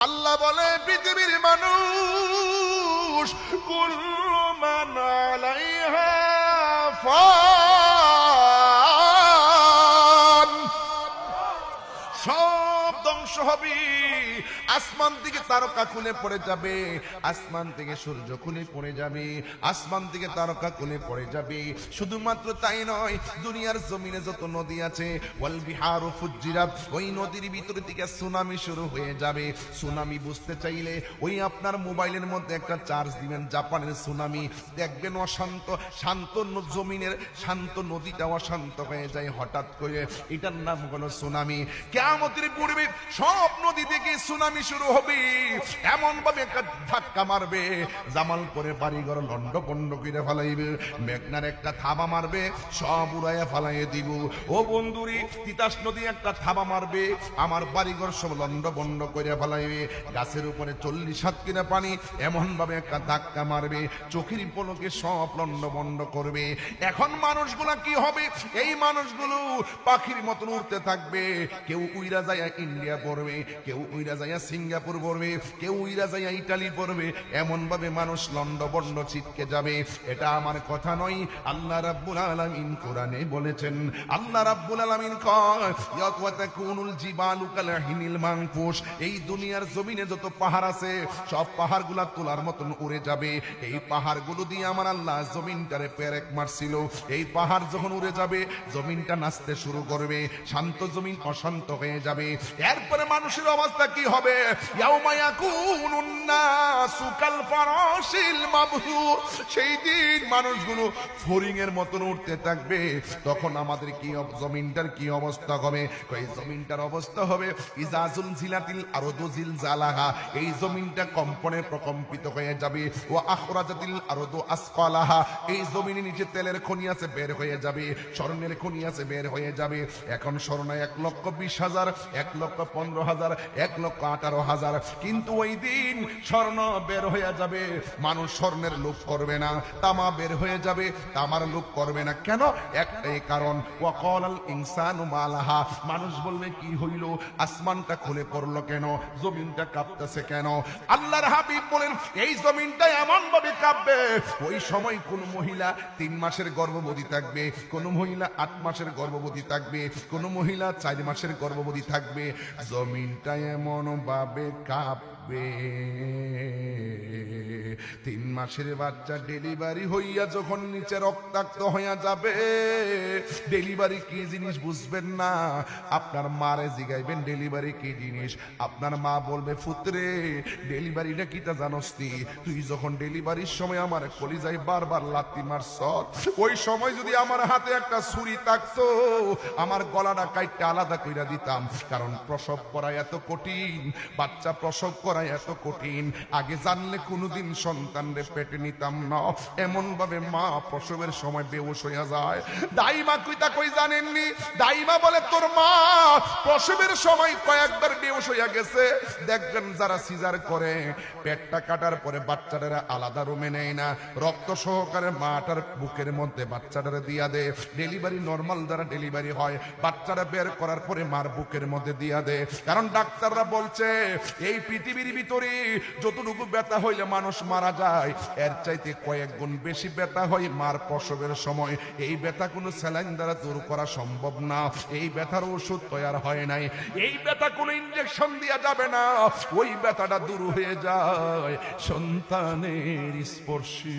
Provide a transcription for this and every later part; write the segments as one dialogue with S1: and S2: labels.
S1: আল্লাহ বলে পৃথিবীর মানুষ কুল্লুমান আলাইহা ফান হবে। আসমান থেকে তারকা খুলে পড়ে যাবে, আসমান থেকে সূর্য খুলে পড়ে যাবে, আসমান থেকে তারকা খুলে পড়ে যাবে। শুধুমাত্র তাই নয়, দুনিয়ার জমিনে যত নদী আছে, ওয়াল বিহার ও ওই নদীর ভিতর থেকে সুনামি শুরু হয়ে যাবে। সুনামি বুঝতে চাইলে ওই আপনার মোবাইলের মধ্যে একটা চার্জ দিবেন, জাপানের সুনামি। দেখবেন অশান্ত, শান্ত জমিনের শান্ত নদীটা অশান্ত হয়ে যায় হঠাৎ করে। এটার নাম হলো সুনামি। কেমতের পূর্বে সব নদী থেকে সুনামি শুরু হবে। এমন ভাবে একটা ধাক্কা মারবে জামালপুরে বাড়িঘর লন্ড পন্ড করে ফেলাইবে, মেঘনার একটা থাবা মারবে, সব উড়াইয়া ফালাইয়ে দিব। ও বন্ধুরি, তিতাস নদী একটা থাবা মারবে, আমার বাড়িঘর সব লন্ড বন্ড করে ফেলাইবে। গাছের উপরে চল্লিশ হাত কিনা পানি, এমন ভাবে একটা ধাক্কা মারবে, চোখের পলকে সব লন্ড বন্ড করবে। এখন মানুষগুলা কি হবে? এই মানুষগুলো পাখির মতন উঠতে থাকবে। কেউ উইরা যায় ইন্ডিয়া পড়বে, কেউ উইরা যায় সিঙ্গাপুর পড়বে, কেউ উইরা যায় ইটালি পড়বে এমন ভাবে মানুষ লন্ড বন্ড ছিটকে যাবে। এটা আমার কথা নয়, আল্লাহ রাব্বুল আলামিন কোরআনে বলেছেন, আল্লাহ রাব্বুল আলামিন কয় ইয়াকুনুল জিবালু কালাহিনিল মানফুস এই দুনিয়ার জমিনে যত পাহাড় আছে, সব পাহাড়গুলা তোলার মতন উড়ে যাবে। এই পাহাড়গুলো দিয়ে আমার আল্লাহ জমিনটারে পেরেক মারছিল। এই পাহাড় যখন উড়ে যাবে, জমিনটা নাচতে শুরু করবে, শান্ত জমিন অশান্ত হয়ে যাবে। এরপরে মানুষের অবস্থা কি হবে? সেই দিন মানুষগুলো ফরিং এর মতন উঠতে থাকবে। তখন আমাদের কি জমিনটার কি অবস্থা হবে? জমিনটার অবস্থা হবে ইজাজুল জিলাতিল আরদু জিলজালাহা। এই জমিনটা কম্পনে প্রকম্পিত হয়ে যাবে। ও আখরাজাতিল আরদু আসফালাহা। এই জমিনে নিচে তেলের খনি আছে, বের হয়ে যাবে। স্বর্ণের খনি আছে, বের হয়ে যাবে। এখন স্বর্ণ এক লক্ষ বিশ হাজার, এক লক্ষ পনেরো হাজার, এক লক্ষ আঠারো হাজার। কিন্তু ওই দিন স্বর্ণ বের হয়ে যাবে। মানুষ স্বর্ণের লোভ করবে না, তামা বের হয়ে যাবে, তামার লোভ করবে না। কেন? একটাই কারণ ওয়াকাল আল ইনসানু মালাহা। মানুষ বলবে, কি হইল? আসমানটা খুলে পড়ল কেন? জমিনটা কাঁপতেছে কেন? আল্লাহর হাবিব বলেন, এই জমিনটা এমন ভাবে কাঁপবে, ওই সময় কোন মহিলা তিন মাসের গর্ভবতী থাকবে, কোন মহিলা আট মাসের গর্ভবতী থাকবে, কোন মহিলা চার মাসের গর্ভবতী থাকবে। জমিনটা এমন ভাবে কাঁপবে তিন মাসের বাচ্চা ডেলিভারি হইয়া যখন নিচে রক্তাক্ত হইয়া যাবে, ডেলিভারি কি জিনিস বুঝবেন না? আপনার মারে জিগাইবেন ডেলিভারি কি জিনিস? আপনার মা বলবে, ফুতরে, ডেলিভারিটা কিটা জানস তুই যখন ডেলিভারির সময় আমার কলিজাই বারবার লাত্তি মারছ ওই সময় যদি আমার হাতে একটা ছুরি থাকতো, আমার গলাটা কাইটটা আলাদা কইরা দিতাম। কারণ প্রসব করা এত কঠিন, বাচ্চা প্রসব করা এত কঠিন। আগে জানলে কোনোদিন সন্তানরে পেটে নিতাম না। এমন ভাবে মা প্রসবের সময় বেউস হইয়া যায়। দাইমা কইতা কই জানেননি? দাইমা বলে, তোর মা প্রসবের সময় কয়েকবার বেউস হইয়া গেছে। দেখবেন যারা সিজার করে, পেটটা কাটার পরে বাচ্চাটারা আলাদা রুমে নেয় না। রক্ত সহকারে মাটার বুকের মধ্যে বাচ্চাটারে দিয়া দে। ডেলিভারি নর্মাল দ্বারা ডেলিভারি হয়। বাচ্চারা বের করার পরে মার বুকের মধ্যে দিয়া দে। কারণ ডাক্তাররা বলছে, এই পৃথিবীর ভিতরে যতটুকু ব্যথা হইলে মানুষ মারা যায়, এর চাইতে কয়েক গুণ বেশি ব্যথা হয় মার প্রসবের সময়। এই ব্যথা কোনো স্যালাইন দ্বারা দূর করা সম্ভব না। এই ব্যথার ওষুধ তৈরি হয় নাই। এই ব্যথা কোনো ইনজেকশন দেওয়া যাবে না। ওই ব্যথাটা দূর হয়ে যায় সন্তানের স্পর্শী।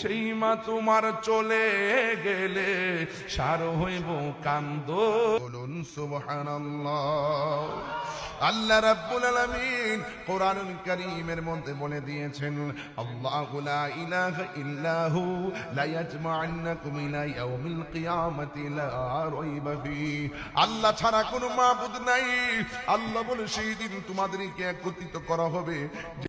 S1: সেই মা তোমার চলে গেলে সার হইব কান্দ। বলুন, সুবহানাল্লাহ। আল্লাহ রাব্বুল আলামিন কোরআনুল কারীমের মধ্যে বলে দিয়েছেন, আল্লাহু লা ইলাহা ইল্লাহু লা ইলা ইয়াউমিল কিয়ামাতি লা রাইবা ফি আল্লাহ ছাড়া কোনো মাবুদ নাই। আল্লাহ বলে, সেই দিন তোমাদেরকে একত্রিত করা হবে।